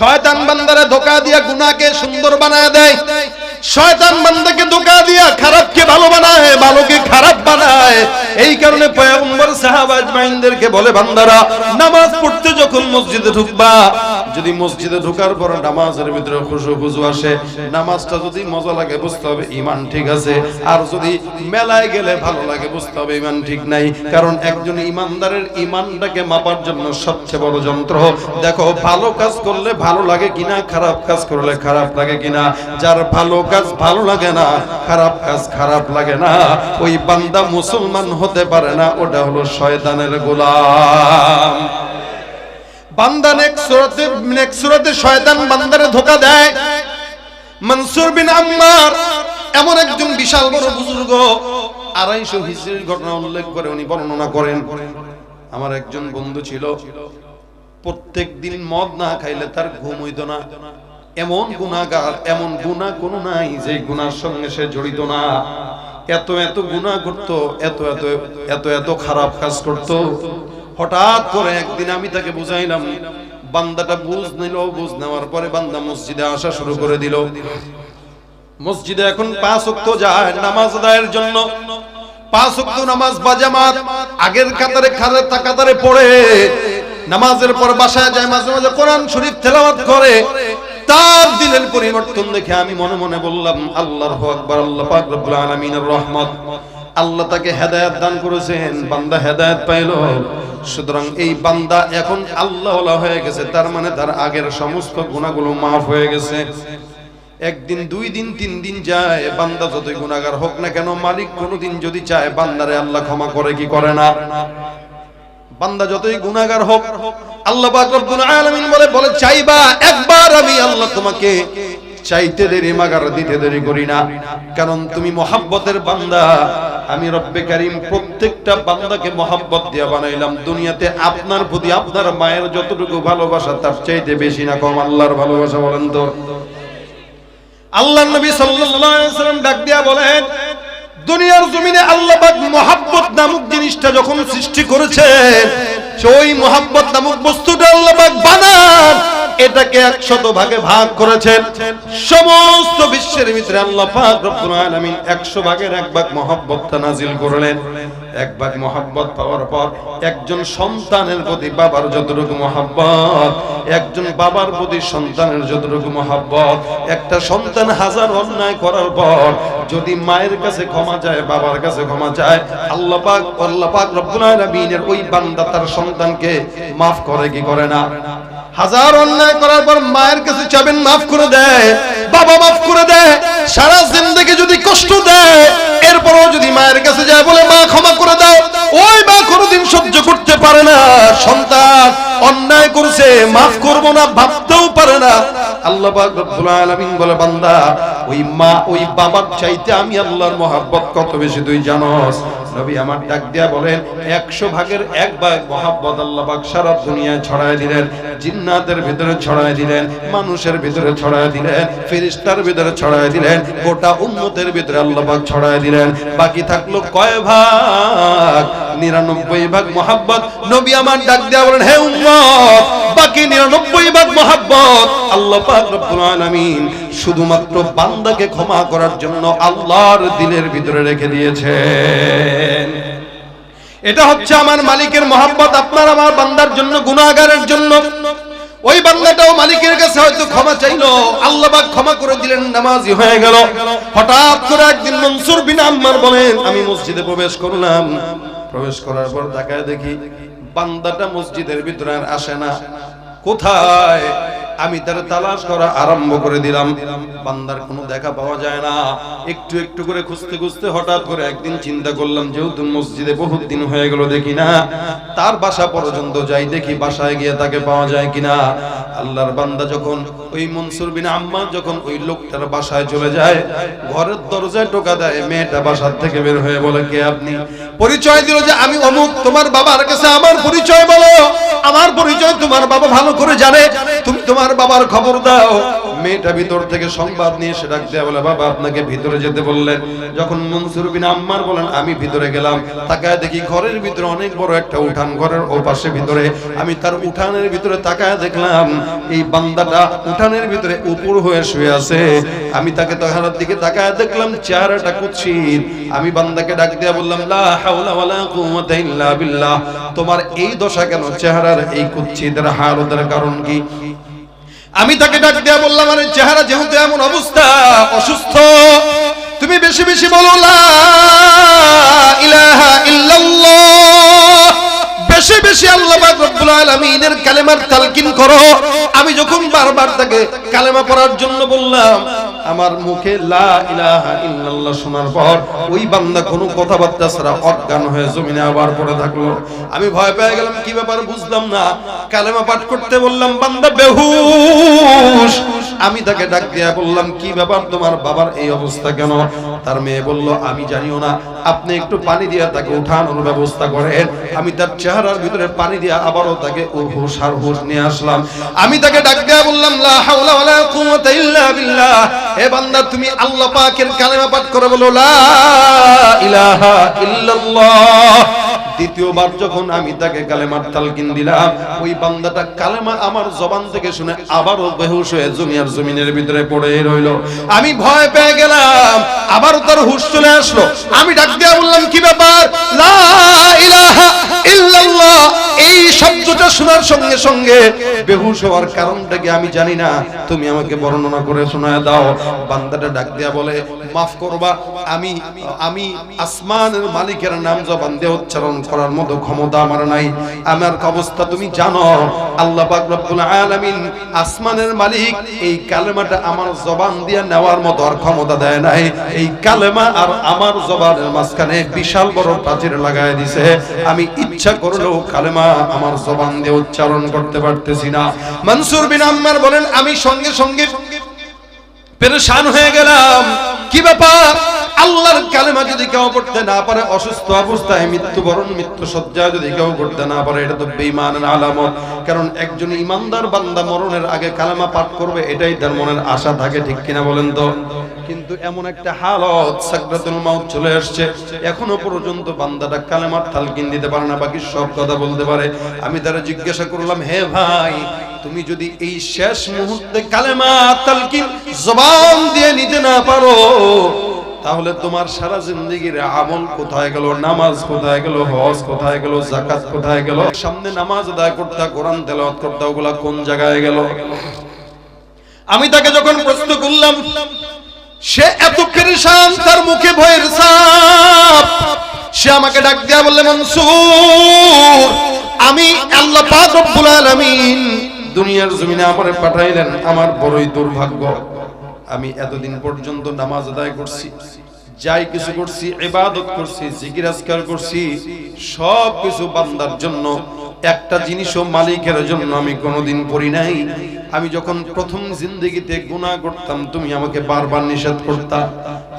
শয়তান বান্দারে ধোকা দিয়া গুনাহকে সুন্দর বানায় দেয়। শয়তান বান্দাকে ধোকা দিয়া খারাপকে ভালো বানায়, ভালোকে খারাপ বানায়। এই কারণে পয়গম্বর সাহাবা আজমাইনদেরকে বলে, বান্দারা, নামাজ পড়তে যখন মসজিদে ঢুকবা, যদি মসজিদে ঢোকার পর নামাজের ভিতরে খুশু খুশু আসে, নামাজটা যদি মজা লাগে বুঝতে হবে ইমান ঠিক আছে, আর যদি মেলায় গেলে ভালো লাগে বুঝতে হবে ইমান ঠিক নাই। কারণ একজন ইমানদারের ইমানটাকে মাপার জন্য সবচেয়ে বড় যন্ত্র। দেখো, ভালো কাজ করলে ভালো লাগে কিনা, খারাপ কাজ করলে খারাপ লাগে কিনা। যার ভালো কাজ ভালো লাগে না, খারাপ কাজ খারাপ লাগে না, ওই বান্দা মুসলমান হতে পারে না, ওটা হলো শয়তানের গোলাম। বান্দা নেক্সট সুরাতে নেক্সট সুরাতে শয়তান বান্দারে ধোকা দেয়। মনসুর বিন আম্মার এমন একজন বিশাল বড় বুজুর্গ, আড়াইশো হিজরির ঘটনা উল্লেখ করে উনি বর্ণনা করেন। আমার একজন বন্ধু ছিল প্রত্যেক দিন মদ না খাইলে তার ঘুম হইতো না। এমন গুণাগার এমন গুণা কোনো নাই যে গুনার সঙ্গে সে জড়িত না। এত এত গুণা করতো, এত এত এত এত খারাপ কাজ করতো। হঠাৎ করে একদিন আমি তাকে বুঝাইলাম, বান্দাটা বুঝ নিল, বুঝ নেওয়ার পরে বান্দা মসজিদে আসা শুরু করে দিল। মসজিদে এখন পাঁচ ওয়াক্ত যায় নামাজ আদায়ের জন্য। পাঁচ ওয়াক্ত নামাজ বাজামাত, আগের কাতারে খারে কাতারে পড়ে। নামাজের পর বাসায় যায়, মাঝে মাঝে কোরআন শরীফ তেলাওয়াত করে। তার দিলের পরিবর্তন দেখে আমি মনে মনে বললাম আল্লাহর আকবার, আল্লাহ পাক রব্বুল আলামিনের রহমত। আল্লাহ তাকে হেদায়েত দান করেছেন, বান্দা হেদায়েত পাইল। সুতরাং এই বান্দা এখন আল্লাহ হয়ে গেছে, তার মানে তার আগের সমস্ত গুণাগুলো মাফ হয়ে গেছে। একদিন, দুই দিন, তিন দিন যায়, বান্দা যতই গুণাগার হোক না কেন, মালিক কোনোদিন যদি চায়, বান্দারে আল্লাহ ক্ষমা করে কি করে না? বান্দা যতই গুনাহগার হোক, আল্লাহ পাক রব্বুল আলামিন বলে বলে, চাইবা, একবার আমি আল্লাহ তোমাকে চাইতে দেরি, মাগার দিতে দেরি করি না। কারণ তুমি মোহাব্বতের বান্দা। আমি রব্বে কারিম প্রত্যেকটা বান্দাকে মোহাব্বত দিয়া বানাইলাম। দুনিয়াতে আপনার প্রতি আপনার মায়ের যতটুকু ভালোবাসা, তার চাইতে বেশি না কম। আল্লাহর ভালোবাসা বলেন তো। আল্লাহ নবী সাল্লাল্লাহু আলাইহি সাল্লাম ডাক দিয়া বলেন দুনিয়ার জমিনে আল্লাহ পাক মোহাব্বত নামক জিনিসটা যখন সৃষ্টি করেছেন ওই মোহাব্বত নামক বস্তুটা আল্লাহ পাক বানান, এটাকে একশত ভাগে ভাগ করেছেন। সমস্ত বিশ্বের ভিতরে আল্লাহ পাক রব্বুল আলামিন 100 ভাগের এক ভাগ মোহাব্বতটা নাজিল করলেন। এক ভাগ মোহাব্বত পাওয়ার পর একজন সন্তানের প্রতি বাবার যতটুকু মোহাব্বত একজন বাবার প্রতি সন্তানের যতটুকু মোহাব্বত, একটা সন্তান হাজার অন্যায় করার পর যদি মায়ের কাছে ক্ষমা চায়, বাবার কাছে ক্ষমা চায়, আল্লাহ পাক আল্লাহ পাক রব্বুল আলামিনের ওই বান্দা তার সন্তানকে মাফ করে কি করে না? হাজার অন্যায় করার পর মায়ের কাছে চাবেন, মাফ করে দেয়, বাবা মাফ করে দেয়, সারা জিন্দগি যদি কষ্ট দেয় এরপরও যদি মায়ের কাছে যায়, বলে, মা, ক্ষমা করে দাও। ওই মা কোনোদিন সহ্য করতে পারে না। সন্তান অন্যায় করছে, মাফ করব না ভাবতেও পারে না। আল্লাহ পাক রব্বুল আলামিন বলে, বান্দা, ওই মা, ওই বাবার চাইতে আমি আল্লাহর মহাব্বত কত বেশি, তুই জানোস? নবী আমার ডাক বলেন 100 ভাগের এক ভাগ আল্লাহ পাক সারা দুনিয়ায় ছড়ায় দিলেন, জিন্নাতের ভিতরে ছড়ায় দিলেন, মানুষের ভিতরে ছড়ায় দিলেন, ফেরেশতার ভিতরে ছড়ায় দিলেন, গোটা উম্মতের ভিতরে আল্লাহ পাক ছড়ায় দিলেন। বাকি থাকল কয় ভাগ? নিরানব্বই ভাগ মহাব্বত। নবী আমার ডাক দিয়া বলেন, হে উম্মত বাকি নিরানব্বই ভাগ মহাব্বত। আল্লাহ পাক রব্বুল আলামিন শুধুমাত্র বান্দাকে ক্ষমা করার জন্য আল্লাহর দিলের ভিতরে রেখে দিয়েছেন। এটা হচ্ছে আমার মালিকের মহাব্বত। আপনার আমার বান্দার জন্য, গুনাহগারের জন্য। ওই বান্দাটাও মালিকের কাছে হয়তো ক্ষমা চাইলো। আল্লাহ পাক ক্ষমা করে দিলেন, নামাজি হয়ে গেল। হঠাৎ করে একদিন মনসুর বিন আম্মার বলেন, আমি মসজিদে প্রবেশ করলাম। প্রবেশ করার পর তাকায় দেখি বান্দাটা মসজিদের ভিতরে আর আসে না। কোথায়? আমি তার তালাশ করা আরম্ভ করে দিলাম। বান্দার কোনো দেখা পাওয়া যায় না। একটু একটু করে খুঁজতে খুঁজতে হঠাৎ করে একদিন চিন্তা করলাম, যেহেতু মসজিদে বহুত দিন হয়ে গেল দেখি না। তার বাসা পর্যন্ত যাই দেখি, বাসায় গিয়ে তাকে পাওয়া যায় কিনা। আল্লাহর বান্দা যখন ওই মনসুর বিন আম্মা যখন ওই লোকটার বাসায় চলে যায়, ঘরের দরজায় টোকা দেয়, মেয়েটা বাসার থেকে বের হয়ে বলে, কে আপনি? পরিচয় দিল যে আমি অমুক, তোমার বাবার কাছে আমার পরিচয় বলো। আমার পরিচয় তোমার বাবা ভালো করে জানে। তুমি তোমার বাবার খবর দাও। মেয়েটা ভিতর থেকে সংবাদ নিয়ে সে ডাক দেয়া বলে, বাবা, আপনাকে ভিতরে যেতে বললেন। যখন মনসুর বিন আম্মার বলেন, আমি ভিতরে গেলাম। তাকায় দেখি ঘরের ভিতরে অনেক বড় একটা উঠান, ঘরের ও পাশে ভিতরে। আমি তার উঠানের ভিতরে তাকায় দেখলাম, এই বান্দাটা উঠানের ভিতরে উপর হয়ে শুয়ে আছে। আমি তাকে তাহার দিকে তাকায় দেখলাম, চেহারাটা কুৎসিত। আমি বান্দাকে ডাক দিয়া বললাম, লা হাওলা ওয়ালা কুওয়াতা ইল্লা বিল্লাহ। তোমার এই দশা কেন? চেহারার এই কুৎসিতের হালতের কারণ কি? আমি তাকে ডাক দেয়া বললাম, আরে চেহারা যেহেতু এমন অবস্থা, অসুস্থ, তুমি বেশি বেশি বলো, লা ইলাহা ইল্লাল্লাহ। বেশি বেশি আল্লাহ রব্বুল আলামিনের কালেমার তালকিন করো। আমি যখন বারবার তাকে কালেমা পড়ার জন্য বললাম, আমার মুখে লা ইলাহা ইল্লাল্লাহ শোনার পর ওই বান্দা কোনো কথাবার্তা ছাড়া অজ্ঞান হয়ে জমিনে আবার পড়ে থাকল। আমি ভয় পেয়ে গেলাম, কি ব্যাপার বুঝলাম না। কালেমা পাঠ করতে বললাম, বান্দা বেহুশ। আমি তাকে ডাক দিয়া বললাম, কি ব্যাপার তোমার বাবার এই অবস্থা কেন? তার মেয়ে বলল, আমি জানিও না, আপনি একটু পানি দিয়া তাকে উঠানোর ব্যবস্থা করেন। আমি তার চেহারার ভিতরে পানি দিয়া আবারও তাকে হুশ আর হুশ নিয়ে আসলাম। আমি তাকে ডাক দিয়া বললাম, লা হাওলা ওয়ালা কুওয়াতা ইল্লা বিল্লাহ। হে বান্দা, তুমি আল্লাহ পাকের কালেমা পাঠ করে বলো, লা ইলাহা ইল্লাল্লাহ। দ্বিতীয়বার যখন আমি তাকে কালেমার তালকিন দিলাম, ওই বান্দাটা কালেমা আমার জবান থেকে শুনে আবারও বেহুশ হয়ে জমিয়ার জমিনের ভিতরে পড়ে রইল। আমি ভয় পেয়ে গেলাম, আবারও তার হুশ চলে আসলো। আমি ডাক দিয়া বললাম, কি ব্যাপার? লা ইলাহা ইল্লাল্লাহ। এই শব্দটা শোনার সঙ্গে সঙ্গে বেহুশ হওয়ার কারণটা কি আমি জানি না। তুমি আমাকে বর্ণনা করে শোনায় দাও। বান্দাটা ডাক দিয়া বলে, মাফ করবা, আমি আমি আসমানের মালিকের নাম জবান দিয়ে উচ্চারণ করার মতো ক্ষমতা আমার নাই। আমার অবস্থা তুমি জানো। আল্লাহ পাক রব্বুল আলামিন আসমানের মালিক, এই কালেমাটা আমার জবান দিয়ে নেওয়ার মতো আর ক্ষমতা দেয় নাই। এই কালেমা আর আমার জবানের মাঝখানে বিশাল বড় প্রাচীর লাগায় দিছে। আমি ইচ্ছা করলেও কালেমা আমার জবান দিয়ে উচ্চারণ করতে পারতেছি না। মনসুর বিন আম্মার বলেন, আমি সঙ্গে সঙ্গে পেরেশান হয়ে গেলাম। কি ব্যাপার? আল্লাহর কালেমা যদি কেউ পড়তে না পারে, অসুস্থ অবস্থায় মৃত্যুবরণ মৃত্যু সজ্জা যদি কেউ করতে না পারে, এটা তো বেঈমানের আলামত। কারণ একজন ইমানদার বান্দা মরণের আগে কালেমা পাঠ করবে, এটাই তার মনের আশা থাকে, ঠিক কিনা বলেন তো? কিন্তু এমন একটা হালত সাকরাতুল মাউত চলে আসছে। এখনও পর্যন্ত বান্দাটা কালেমার তালকিন দিতে পারে না, বাকি সব কথা বলতে পারে। আমি তারা জিজ্ঞাসা করলাম, হে ভাই, তুমি যদি এই শেষ মুহূর্তে কালেমা তালকিন জবান দিয়ে নিতে না পারো তাহলে তোমার সারা জিন্দগির আমল কোথায় গেল? নামাজ কোথায় গেল? হজ কোথায় গেল? জাকাত কোথায় গেল? সামনে নামাজ আদায় করতে, কোরআন তেলাওয়াত করতে, ওগুলা কোন জায়গায় গেল? আমি তাকে যখন প্রশ্ন করলাম, সে এত পেরেশান, তার মুখে ভয়ের ছাপ। সে আমাকে ডাক দেয়া বললে, মনসুর, আমি আল্লাহ পাক রব্বুল আলামিন দুনিয়ার জমিনে আমারে পাঠাইলেন, আমার বড়ই দুর্ভাগ্য। আমি এতদিন পর্যন্ত নামাজ আদায় করছি, যাই কিছু করছি, ইবাদত করছি, জিকির আজকার করছি, সব কিছু বান্দার জন্য, একটা জিনিসও মালিকের জন্য আমি কোনোদিন করি নাই। আমি যখন প্রথম জিন্দগিতে গুনাহ করতাম, তুমি আমাকে বারবার নিষেধ করতা।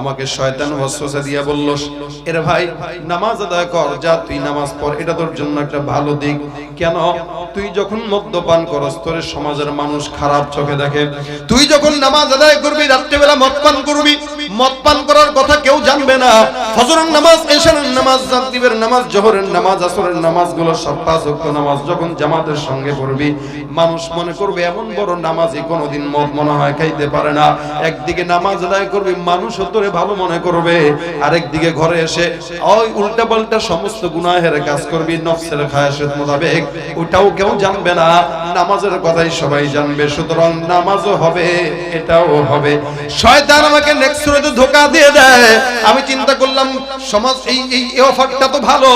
আমাকে শয়তান ওয়াসওয়াসা দিয়া বলল, এর ভাই, নামাজ আদায় কর, যা তুই নামাজ পড়, এটা তোর জন্য একটা ভালো দিক। কেন? তুই যখন মদ্যপান করস, তোর সমাজের মানুষ খারাপ চোখে দেখে। তুই যখন নামাজ আদায় করবি, রাত্রিবেলা মদ পান করবি মদ পান করার কথা কেউ জানবে না। ফজরের নামাজ, এশারের নামাজ রাত্রিবের নামাজ, জোহরের নামাজ, আসরের নামাজগুলো সব পাঁচ নামাজ, যখন জামাতের সঙ্গে পড়বি মানুষ মনে করবে এমন বড় নামাজি কোনোদিন মদ মনে হয় খাইতে পারে না। একদিকে নামাজ আদায় করবি মানুষ তোরে ভালো মনে করবে। আরেকদিকে ঘরে এসে ওই উল্টা পাল্টা সমস্ত গুনাহের কাজ করবি, নফসের খায়াসের মোতাবেক। ওটাও কেউ জানবে না। নামাজের কথাই সবাই জানবে। সুতরাং নামাজও হবে, এটাও হবে। শয়তান আমাকে নেক্সট সুরতে ধোকা দিয়ে দেয়। আমি চিন্তা করলাম, সমাজ এই এই অফারটা তো ভালো।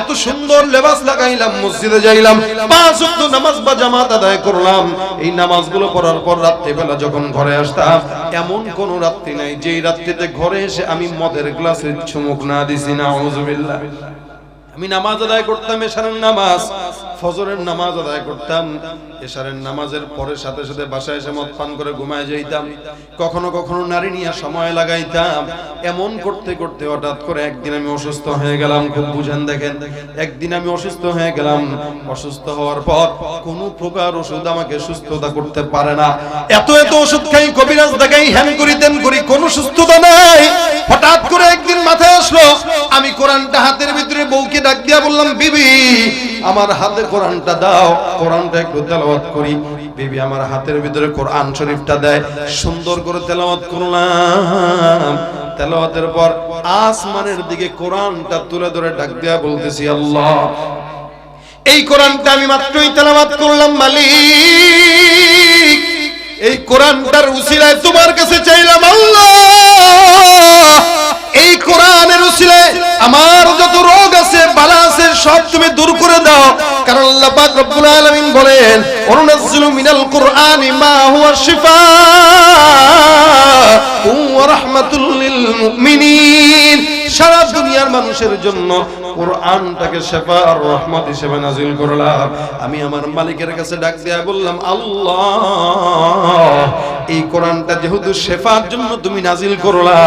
এত সুন্দর লেবাস লাগাইলাম, মসজিদে যাইলাম। পাঁচ নামাজ বা জামাত আদায় করলাম। এই নামাজগুলো পড়ার পর রাত্রিবেলা যখন ঘরে আসতাম, এমন কোন রাত্রি নাই যেই রাত্রিতে ঘরে এসে আমি মদের গ্লাসে চুমুক না দিছি না আমি নামাজ আদায় করতাম এশারের নামাজ। ফজরের নামাজ আদায় করতাম, এশারের নামাজের পরে সাথে সাথে বাসায় এসে মদ পান করে ঘুমায় যাইতাম, কখনো কখনো নারী নিয়ে সময় লাগাইতাম। এমন করতে করতে হঠাৎ করে একদিন আমি অসুস্থ হয়ে গেলাম, খুব বুঝেন দেখেন। একদিন আমি অসুস্থ হয়ে গেলাম, অসুস্থ হওয়ার পর কোনো প্রকার ওষুধ আমাকে সুস্থতা করতে পারে না। এত এত ওষুধ খাই, কবিরাজ দেখাই হ্যান করি তেন করি, কোনো সুস্থতা নাই। হঠাৎ করে একদিন মাথায় আসলো, আমি কোরআনটা হাতের ভিতরে বউকে ডাক দিয়া বললাম, বিবি আমার হাতে কোরআনটা দাও, কোরআনটা একটু তেলাওয়াত করি। বিবি আমার হাতের ভিতরে কোরআন শরীফটা দেয়। সুন্দর করে তেলাওয়াত করলাম। তেলাওয়াতের পর আসমানের দিকে কোরআনটা তুলে ধরে ডাক দিয়া বলতেছি, আল্লাহ, এই কোরআনটা আমি মাত্রই তেলাওয়াত করলাম, মালিক। এই কোরআনটার উসিলায় তোমার কাছে আল্লাহ পাক রব্বুল আলামিন বলেন, অনুনাজ্জিলু মিনাল কুরআনি মা হুয়া শিফা ওয়া রাহমাতুল লিল মুমিনিন। সারা দুনিয়ার মানুষের জন্য কোরআনটাকে শেফা আর রহমত হিসেবে নাজিল করলাম। আমি আমার মালিকের কাছে ডাক দিয়া বললাম, আল্লাহ এই কোরআনটা যেহেতু শেফার জন্য তুমি নাজিল করলা,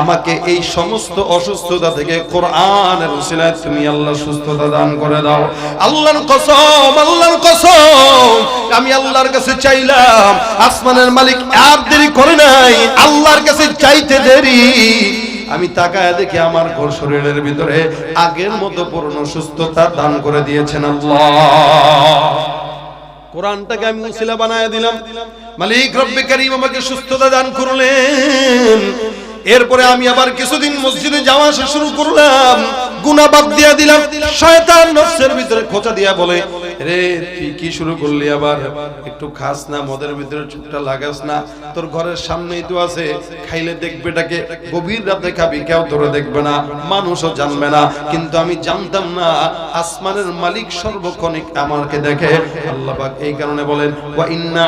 আমাকে এই সমস্ত অসুস্থতা থেকে কোরআনের উসিলায় তুমি আল্লাহ সুস্থতা দান করে দাও। আল্লাহর কসম আল্লাহর কসম, আমি আল্লাহর কাছে চাইলাম, আসমানের মালিক আর দেরি করে নাই, আল্লাহর কাছে চাইতে দেরি। আমি তাকায় দেখি আমার ঘর শরীরের ভিতরে আগের মতো পূর্ণ সুস্থতা দান করে দিয়েছেন আল্লাহ। কোরআনটাকে আমি উসিলা বানায় দিলাম। মালিক রব্বে করিম আমাকে সুস্থতা দান করলেন। এরপরে আমি আবার কিছুদিন মসজিদে যাওয়া আসা শুরু করলাম। গুনাহ বাদ দিয়া দিলাম। শয়তান নফসের ভিতরে খোঁচা দিয়া বলে রে, তুই কি শুরু করলি আবার? একটু খাস না, মদের ভিতরে চুপটা লাগাস না। তোর ঘরের সামনেই তো আছে, খাইলে দেখবে এটাকে। গভীর রাতে খাবি, কেউ ধরে দেখবে না, মানুষও জানবে না। কিন্তু আমি জানতাম না, আসমানের মালিক সর্বক্ষণিক আমাকে দেখে। আল্লাহ পাক এই কারণে বলেন, ওয়া ইন্না